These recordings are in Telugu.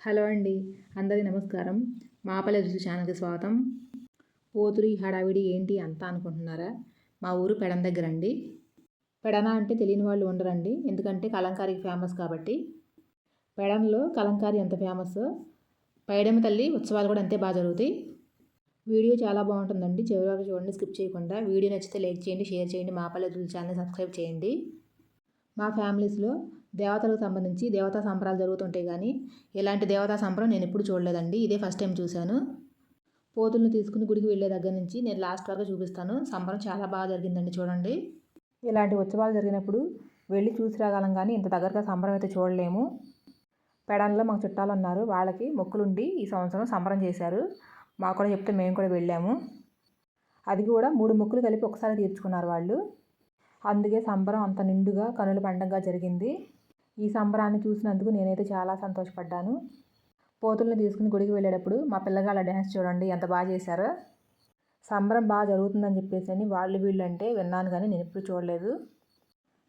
హలో అండి అందరికీ నమస్కారం. మాపల్లె రుచి ఛానల్కి స్వాగతం. పోతురి హడావిడి ఏంటి అంతా అనుకుంటున్నారా? మా ఊరు పెడన దగ్గర అండి పెడన అంటే తెలియని వాళ్ళు ఉండరండి ఎందుకంటే కలంకారీకి ఫేమస్ కాబట్టి. పెడనలో కలంకారీ ఎంత ఫేమస్? పైడమ్మ తల్లి ఉత్సవాలు కూడా అంతే బాగా జరుగుతాయి. వీడియో చాలా బాగుంటుందండి చివరి వరకు చూడండి స్కిప్ చేయకుండా. వీడియో నచ్చితే లైక్ చేయండి షేర్ చేయండి మాపల్లె రుచి ఛానల్ సబ్స్క్రైబ్ చేయండి. మా ఫ్యామిలీస్లో దేవతలకు సంబంధించి దేవతా సంబరాలు జరుగుతుంటాయి కానీ ఇలాంటి దేవతా సంబరం నేను ఎప్పుడు చూడలేదండి. ఇదే ఫస్ట్ టైం చూశాను. పోతులను తీసుకుని గుడికి వెళ్ళే దగ్గర నుంచి నేను లాస్ట్ వరకు చూపిస్తాను. సంబరం చాలా బాగా జరిగిందండి చూడండి. ఇలాంటి ఉత్సవాలు జరిగినప్పుడు వెళ్ళి చూసి రాగలం కానీ ఇంత దగ్గరగా సంబరం అయితే చూడలేము. పెడన్లో మాకు చుట్టాలు ఉన్నారు. వాళ్ళకి మొక్కులుండి ఈ సంవత్సరం సంబరం చేశారు. మాకు కూడా చెప్తే మేము కూడా వెళ్ళాము. అది కూడా మూడు మొక్కులు కలిపి ఒకసారి తీర్చుకున్నారు వాళ్ళు. అందుకే సంబరం అంత నిండుగా కనుల పండగగా జరిగింది. ఈ సంబరాన్ని చూసినందుకు నేనైతే చాలా సంతోషపడ్డాను. పోతుల్ని తీసుకుని గుడికి వెళ్ళేటప్పుడు మా పిల్లగాళ్ళ డ్యాన్స్ చూడండి ఎంత బాగా చేశారో. సంబరం బాగా జరుగుతుందని చెప్పేసి అని వాళ్ళు వీళ్ళు అంటే విన్నాను కానీ నేను ఎప్పుడు చూడలేదు.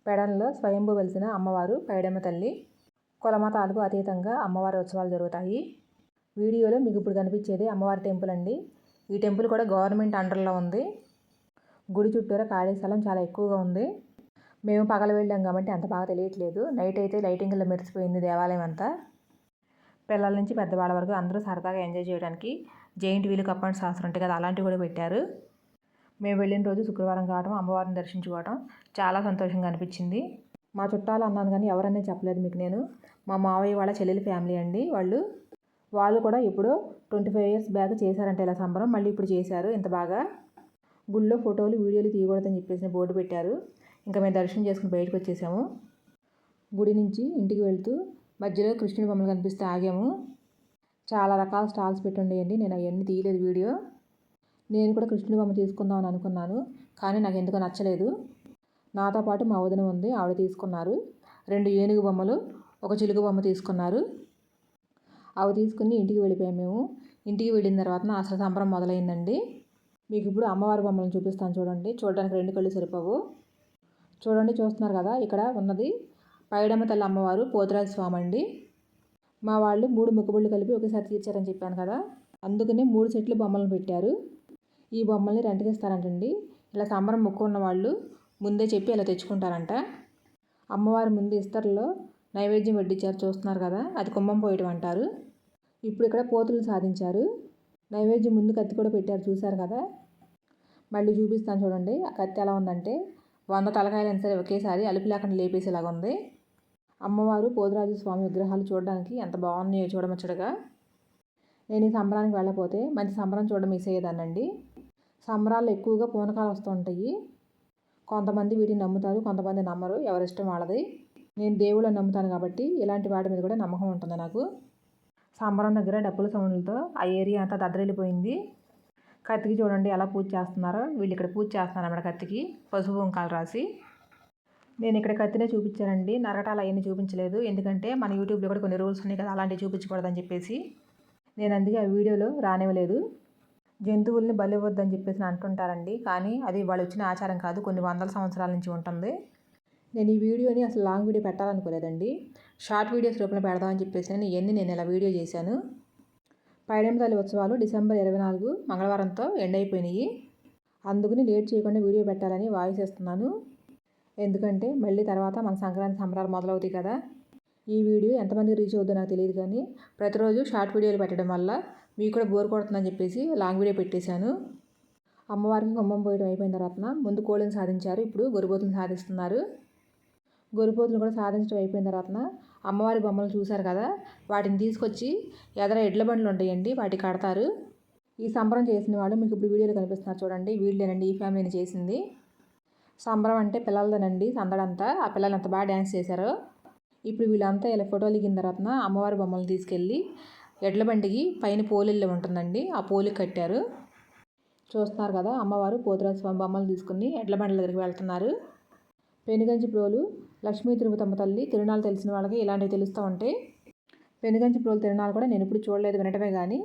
పెడన్లో స్వయంభూ వెలిసిన అమ్మవారు పైడమ్మ తల్లి కులమతాలకు అతీతంగా అమ్మవారి ఉత్సవాలు జరుగుతాయి. వీడియోలో మీకు ఇప్పుడు కనిపించేది అమ్మవారి టెంపుల్ అండి. ఈ టెంపుల్ కూడా గవర్నమెంట్ అండర్లో ఉంది. గుడి చుట్టూరా ఖాళీ స్థలం చాలా ఎక్కువగా ఉంది. మేము పగల వెళ్ళాం కాబట్టి అంత బాగా తెలియట్లేదు. నైట్ అయితే లైటింగ్లో మెరిసిపోయింది దేవాలయం అంతా. పిల్లల నుంచి పెద్దవాళ్ళ వరకు అందరూ సరదాగా ఎంజాయ్ చేయడానికి జైంట్ వీలు కప్ అండ్ శాస్త్రం ఉంటాయి కదా అలాంటివి కూడా పెట్టారు. మేము వెళ్ళిన రోజు శుక్రవారం కావడం అమ్మవారిని దర్శించుకోవడం చాలా సంతోషంగా అనిపించింది. మా చుట్టాలు అన్నాను కానీ ఎవరనే చెప్పలేదు మీకు నేను. మా మావయ్య వాళ్ళ చెల్లెలి ఫ్యామిలీ అండి వాళ్ళు. వాళ్ళు కూడా ఇప్పుడు ట్వంటీ ఫైవ్ ఇయర్స్ బ్యాక్ చేశారంటే ఇలా సంబరం మళ్ళీ ఇప్పుడు చేశారు ఇంత బాగా. గుళ్ళో ఫోటోలు వీడియోలు తీయకూడదని చెప్పేసి బోర్డు పెట్టారు. ఇంకా మేము దర్శనం చేసుకుని బయటకు వచ్చేసాము. గుడి నుంచి ఇంటికి వెళ్తూ మధ్యలో కృష్ణుడి బొమ్మలు కనిపిస్తే ఆగాము. చాలా రకాల స్టాల్స్ పెట్టుండేయండి. నేను అవన్నీ తీయలేదు వీడియో. నేను కూడా కృష్ణుడి బొమ్మ తీసుకుందామని అనుకున్నాను కానీ నాకు ఎందుకో నచ్చలేదు. నాతో పాటు మా వదిన ఉంది ఆవిడ తీసుకున్నారు. రెండు ఏనుగు బొమ్మలు ఒక చిలుగు బొమ్మ తీసుకున్నారు. అవి తీసుకుని ఇంటికి వెళ్ళిపోయాము మేము. ఇంటికి వెళ్ళిన తర్వాత అసలు సంబరం మొదలైందండి. మీకు ఇప్పుడు అమ్మవారి బొమ్మలను చూపిస్తాను చూడండి. చూడడానికి రెండు కళ్ళు సరిపోవు. చూడండి చూస్తున్నారు కదా ఇక్కడ ఉన్నది పైడమ్మ తల్లి అమ్మవారు పోతురాజ స్వామి అండి మా వాళ్ళు మూడు ముక్కుబళ్ళు కలిపి ఒకేసారి తీర్చారని చెప్పాను కదా అందుకనే మూడు సెట్లు బొమ్మలను పెట్టారు. ఈ బొమ్మల్ని రెంట్కి ఇస్తారంటండి. ఇలా సంబరం మొక్కు ఉన్న వాళ్ళు ముందే చెప్పి ఇలా తెచ్చుకుంటారంట. అమ్మవారి ముందు ఇస్తర్లో నైవేద్యం వడ్డించారు చూస్తున్నారు కదా అది కుంభం పోయటం అంటారు. ఇప్పుడు ఇక్కడ పోతులు సాధించారు. నైవేద్యం ముందు కత్తి కూడా పెట్టారు చూశారు కదా. మళ్ళీ చూపిస్తాను చూడండి ఆ కత్తి ఎలా ఉందంటే వంద తలకాయలైనా సరే ఒకేసారి అలుపు లేకుండా లేపేసేలాగా ఉంది. అమ్మవారు పోతురాజు స్వామి విగ్రహాలు చూడడానికి ఎంత బాగున్నాయో చూడముచ్చటగా. నేను ఈ సంబరానికి వెళ్ళకపోతే మంచి సంబరం చూడడం మిస్ అయ్యేదానండి సంబరాలు ఎక్కువగా పూనకాలు వస్తూ ఉంటాయి. కొంతమంది వీటిని నమ్ముతారు కొంతమంది నమ్మరు. ఎవరిష్టం వాళ్ళది. నేను దేవుళ్ళని నమ్ముతాను కాబట్టి ఇలాంటి వాటి మీద కూడా నమ్మకం ఉంటుంది నాకు. సంబరం దగ్గర డప్పుల సౌండ్లతో ఆ ఏరియా అంతా దద్దరిల్లిపోయింది. కత్తికి చూడండి ఎలా పూజ చేస్తున్నారో. వీళ్ళు ఇక్కడ పూజ చేస్తున్నారు అన్నమాట కత్తికి. పసుపు కుంకాలు రాసి. నేను ఇక్కడ కత్తినే చూపించానండి. నరకటాలు అవన్నీ చూపించలేదు. ఎందుకంటే మన యూట్యూబ్లో కూడా కొన్ని రూల్స్ ఉన్నాయి కదా అలాంటివి చూపించకూడదని చెప్పేసి. నేను అందుకే ఆ వీడియోలో రానివ్వలేదు. జంతువుల్ని బలివ్వద్దని చెప్పేసి అంటుంటారండి. కానీ అది వాళ్ళు వచ్చిన ఆచారం కాదు. కొన్ని వందల సంవత్సరాల నుంచి ఉంటుంది. నేను ఈ వీడియోని అసలు లాంగ్ వీడియో పెట్టాలనుకోలేదండి. షార్ట్ వీడియోస్ రూపంలో పెడదామని చెప్పేసి నేను ఇవన్నీ నేను ఇలా వీడియో చేశాను. పైడెంతల్లి ఉత్సవాలు డిసెంబర్ ఇరవై నాలుగు మంగళవారంతో ఎండ్ అయిపోయినాయి అందుకని లేట్ చేయకుండా వీడియో పెట్టాలని వాయిస్ ఇస్తున్నాను ఎందుకంటే మళ్ళీ తర్వాత మన సంక్రాంతి సంబరాలు మొదలవుతాయి కదా. ఈ వీడియో ఎంతమంది రీచ్ అవుతుందో నాకు తెలియదు కానీ ప్రతిరోజు షార్ట్ వీడియోలు పెట్టడం వల్ల మీకు కూడా బోర్ కొడుతుందని చెప్పేసి లాంగ్ వీడియో పెట్టేశాను. అమ్మవారికి కుంభం పోయడం అయిపోయిన తర్వాత ముందు కోళ్ళని సాధించారు ఇప్పుడు గొరిపోతులను సాధిస్తున్నారు. గొరిపోతులు కూడా సాధించడం అయిపోయిన తర్వాత అమ్మవారి బొమ్మలు చూశారు కదా వాటిని తీసుకొచ్చి ఎదర ఎడ్ల బండ్లు ఉంటాయండి వాటికి కడతారు. ఈ సంబరం చేసిన వాళ్ళు మీకు ఇప్పుడు వీడియోలో కనిపిస్తున్నారు చూడండి వీళ్ళేనండి ఈ ఫ్యామిలీని చేసింది. సంబరం అంటే పిల్లలదేనండి సందడంతా. ఆ పిల్లలు ఎంత బాగా డ్యాన్స్ చేశారు. ఇప్పుడు వీళ్ళంతా ఇలా ఫోటోలు దిగిన తర్వాత అమ్మవారి బొమ్మలు తీసుకెళ్ళి ఎడ్ల బండికి పైన పోలిల్లు ఉంటుందండి ఆ పోలికి కట్టారు. చూస్తున్నారు కదా అమ్మవారు పోతురాజు స్వామి బొమ్మలు తీసుకుని ఎడ్ల బండ్ల దగ్గరికి వెళ్తున్నారు. పెనుగంచి ప్రోలు లక్ష్మీ తిరుమతమ్మ తల్లి తిరునాళ్ళు తెలిసిన వాళ్ళకి ఇలాంటివి తెలుస్తూ ఉంటే పెనుగంచి ప్రోలు తిరునాళ్ళు కూడా నేను ఇప్పుడు చూడలేదు వినటమే కానీ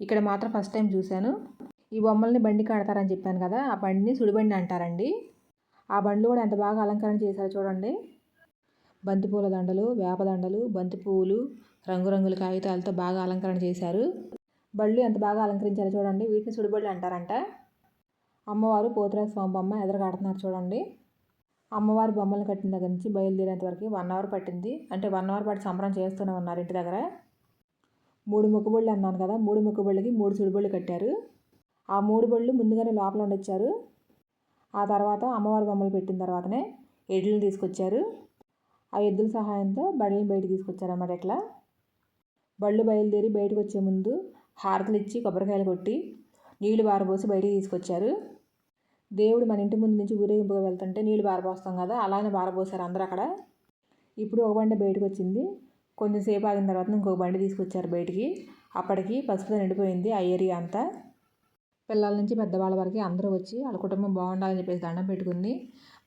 ఇక్కడ మాత్రం ఫస్ట్ టైం చూశాను. ఈ బొమ్మల్ని బండి కడతారని చెప్పాను కదా ఆ బండిని సుడిబండి అంటారండి. ఆ బండ్లు కూడా ఎంత బాగా అలంకరణ చేశారో చూడండి. బంతిపూల దండలు వేప దండలు రంగురంగుల కాగితాలతో బాగా అలంకరణ చేశారు. బళ్ళు ఎంత బాగా అలంకరించారో చూడండి. వీటిని సుడిబళ్ళు అంటారంట. అమ్మవారు పోతురాజ స్వామి బొమ్మ ఎదురుగాడుతున్నారు చూడండి. అమ్మవారి బొమ్మలు కట్టిన దగ్గర నుంచి బయలుదేరేంత వరకు వన్ అవర్ పట్టింది. అంటే వన్ అవర్ పాటు సంబరం చేస్తూనే ఉన్నారు ఇంటి దగ్గర. మూడు ముక్కుబళ్ళు అన్నాను కదా మూడు ముక్కుబళ్ళకి మూడు సుడిబళ్ళు కట్టారు. ఆ మూడు బళ్ళు ముందుగానే లోపల ఉండొచ్చారు. ఆ తర్వాత అమ్మవారి బొమ్మలు పెట్టిన తర్వాతనే ఎడ్లను తీసుకొచ్చారు. ఆ ఎద్దుల సహాయంతో బళ్ళని బయటికి తీసుకొచ్చారన్నమాట ఇట్లా. బళ్ళు బయలుదేరి బయటకు వచ్చే ముందు హారతలు ఇచ్చి కొబ్బరికాయలు కొట్టి నీళ్ళు బారబోసి బయటికి తీసుకొచ్చారు. దేవుడు మన ఇంటి ముందు నుంచి ఊరేగింపుగా వెళ్తుంటే నీళ్ళు బారబోస్తాం కదా అలానే బారబోసారు అందరూ అక్కడ. ఇప్పుడు ఒక బండి బయటకు వచ్చింది. కొంచెం సేపు ఆగిన తర్వాత ఇంకొక బండి తీసుకొచ్చారు బయటికి. అప్పటికి పసుపుతో నిండిపోయింది ఆ ఏరియా అంతా. పిల్లల నుంచి పెద్దవాళ్ళ వరకు అందరూ వచ్చి వాళ్ళ కుటుంబం బాగుండాలని చెప్పేసి దండం పెట్టుకుంది.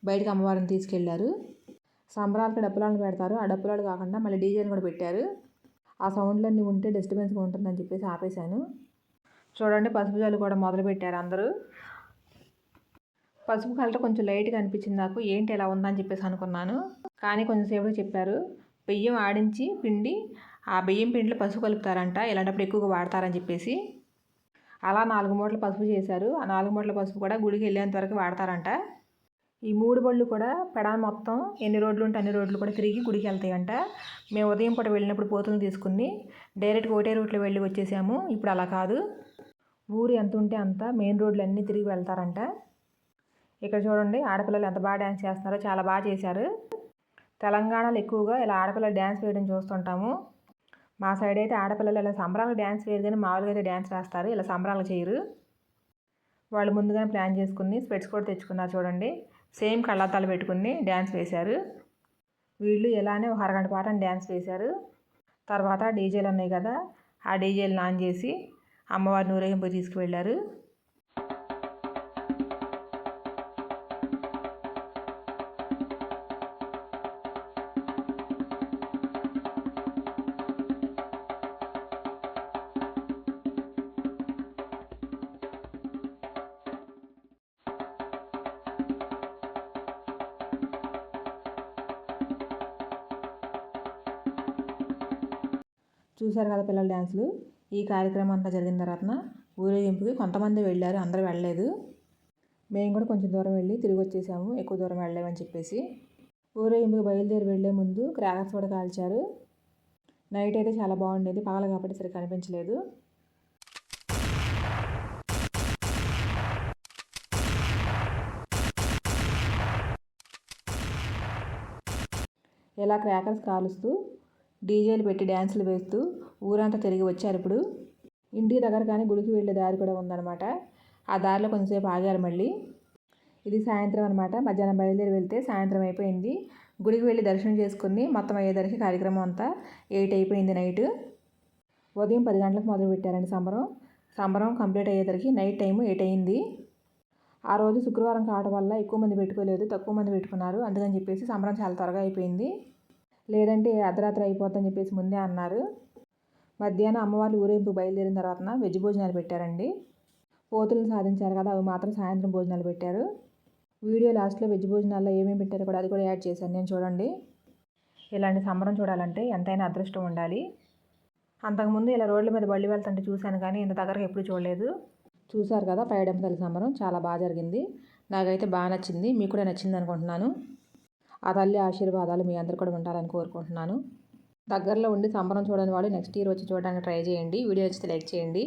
బయటకు అమ్మవారిని తీసుకెళ్ళారు. సంబరాలకి డప్పులాలను పెడతారు. ఆ డప్పులాలు కాకుండా మళ్ళీ డీజేని కూడా పెట్టారు. ఆ సౌండ్లన్నీ ఉంటే డిస్టర్బెన్స్గా ఉంటుందని చెప్పేసి ఆపేశాను. చూడండి పసుపు జాలు కూడా మొదలు పెట్టారు అందరూ. పసుపు కలర్ కొంచెం లైట్గా అనిపించింది నాకు. ఏంటి ఎలా ఉందని చెప్పేసి అనుకున్నాను. కానీ కొంచెంసేపు చెప్పారు. బియ్యం ఆడించి పిండి ఆ బియ్యం పిండిలో పసుపు కలుపుతారంట. ఇలాంటప్పుడు ఎక్కువగా వాడతారని చెప్పేసి. అలా నాలుగు మూటల పసుపు చేశారు. ఆ నాలుగు మూటల పసుపు కూడా గుడికి వెళ్ళేంత వరకు వాడతారంట. ఈ మూడు బళ్ళు కూడా పెడాన్ మొత్తం ఎన్ని రోడ్లు ఉంటే అన్ని రోడ్లు కూడా తిరిగి గుడికి వెళ్తాయంట. మేము ఉదయం పూట వెళ్ళినప్పుడు పోతులు తీసుకుని డైరెక్ట్గా ఒకటే రూట్లో వెళ్ళి వచ్చేసాము. ఇప్పుడు అలా కాదు. ఊరు ఎంత ఉంటే అంత మెయిన్ రోడ్లు అన్నీ తిరిగి వెళ్తారంట. ఇక్కడ చూడండి ఆడపిల్లలు ఎంత బాగా డ్యాన్స్ చేస్తున్నారో చాలా బాగా చేశారు. తెలంగాణలో ఎక్కువగా ఇలా ఆడపిల్లలు డ్యాన్స్ వేయడం చూస్తుంటాము. మా సైడ్ అయితే ఆడపిల్లలు ఇలా సంబరాలు డ్యాన్స్ వేయరు కానీ మామూలుగా అయితే డ్యాన్స్ వేస్తారు ఇలా సంబరాలు చేయరు. వాళ్ళు ముందుగానే ప్లాన్ చేసుకుని స్పెట్స్ కూడా తెచ్చుకున్నారు చూడండి. సేమ్ కళ్ళద్దాలు పెట్టుకుని డ్యాన్స్ వేశారు. వీళ్ళు ఇలానే ఒక అరగంట పాటని డ్యాన్స్ వేశారు. తర్వాత డీజేలు ఉన్నాయి కదా ఆ డీజేలు ఆన్ చేసి అమ్మవారిని ఊరేగింపు తీసుకువెళ్ళారు. చూశారు కదా పిల్లల డ్యాన్సులు ఈ కార్యక్రమం అంతా జరిగిన తర్వాత ఊరేగింపుకి కొంతమంది వెళ్ళారు అందరూ వెళ్ళలేదు. మేము కూడా కొంచెం దూరం వెళ్ళి తిరిగి వచ్చేసాము ఎక్కువ దూరం వెళ్ళలేమని చెప్పేసి. ఊరేగింపుకి బయలుదేరి వెళ్ళే ముందు క్రాకర్స్ కూడా కాల్చారు. నైట్ అయితే చాలా బాగుండేది పగల కాబట్టి సరిగ్గా కనిపించలేదు. ఇలా క్రాకర్స్ కాలుస్తూ డీజేలు పెట్టి డ్యాన్సులు వేస్తూ ఊరంతా తిరిగి వచ్చారు ఇప్పుడు. ఇంటి దగ్గర కానీ గుడికి వెళ్ళే దారి కూడా ఉందన్నమాట. ఆ దారిలో కొంచెంసేపు ఆగారు మళ్ళీ. ఇది సాయంత్రం అనమాట మధ్యాహ్నం బయలుదేరి వెళ్తే సాయంత్రం అయిపోయింది. గుడికి వెళ్ళి దర్శనం చేసుకుని మొత్తం అయ్యేదరికి కార్యక్రమం అంతా ఎయిట్ అయిపోయింది నైట్. ఉదయం పది గంటలకు మొదలు పెట్టారండి సంబరం. సంబరం కంప్లీట్ అయ్యేసరికి నైట్ టైం ఎయిట్ అయింది ఆ రోజు శుక్రవారం కావడం వల్ల ఎక్కువ మంది పెట్టుకోలేదు తక్కువ మంది పెట్టుకున్నారు. అందుకని చెప్పేసి సంబరం చాలా త్వరగా అయిపోయింది. లేదంటే అర్ధరాత్రి అయిపోతుందని చెప్పేసి ముందే అన్నారు. మధ్యాహ్నం అమ్మవారి ఊరేంపు బయలుదేరిన తర్వాత వెజ్ భోజనాలు పెట్టారండి. పోతులను సాధించారు కదా అవి మాత్రం సాయంత్రం భోజనాలు పెట్టారు. వీడియో లాస్ట్లో వెజ్ భోజనాల్లో ఏమేమి పెట్టారో కూడా అది కూడా యాడ్ చేశాను నేను చూడండి. ఇలాంటి సంబరం చూడాలంటే ఎంతైనా అదృష్టం ఉండాలి. అంతకుముందు ఇలా రోడ్ల మీద బళ్ళు వెళ్తుంటే చూశాను కానీ ఇంత దగ్గరకు ఎప్పుడు చూడలేదు. చూశారు కదా పైడెంపతల్లి సంబరం చాలా బాగా జరిగింది. నాకైతే బాగా నచ్చింది మీకు కూడా నచ్చింది అనుకుంటున్నాను. ఆ తల్లి ఆశీర్వాదాలు మీ అందరు కూడా ఉండాలని కోరుకుంటున్నాను. దగ్గరలో ఉండి సంబరం చూడని వాళ్ళు నెక్స్ట్ ఇయర్ వచ్చి చూడడానికి ట్రై చేయండి. వీడియో నచ్చితే లైక్ చేయండి.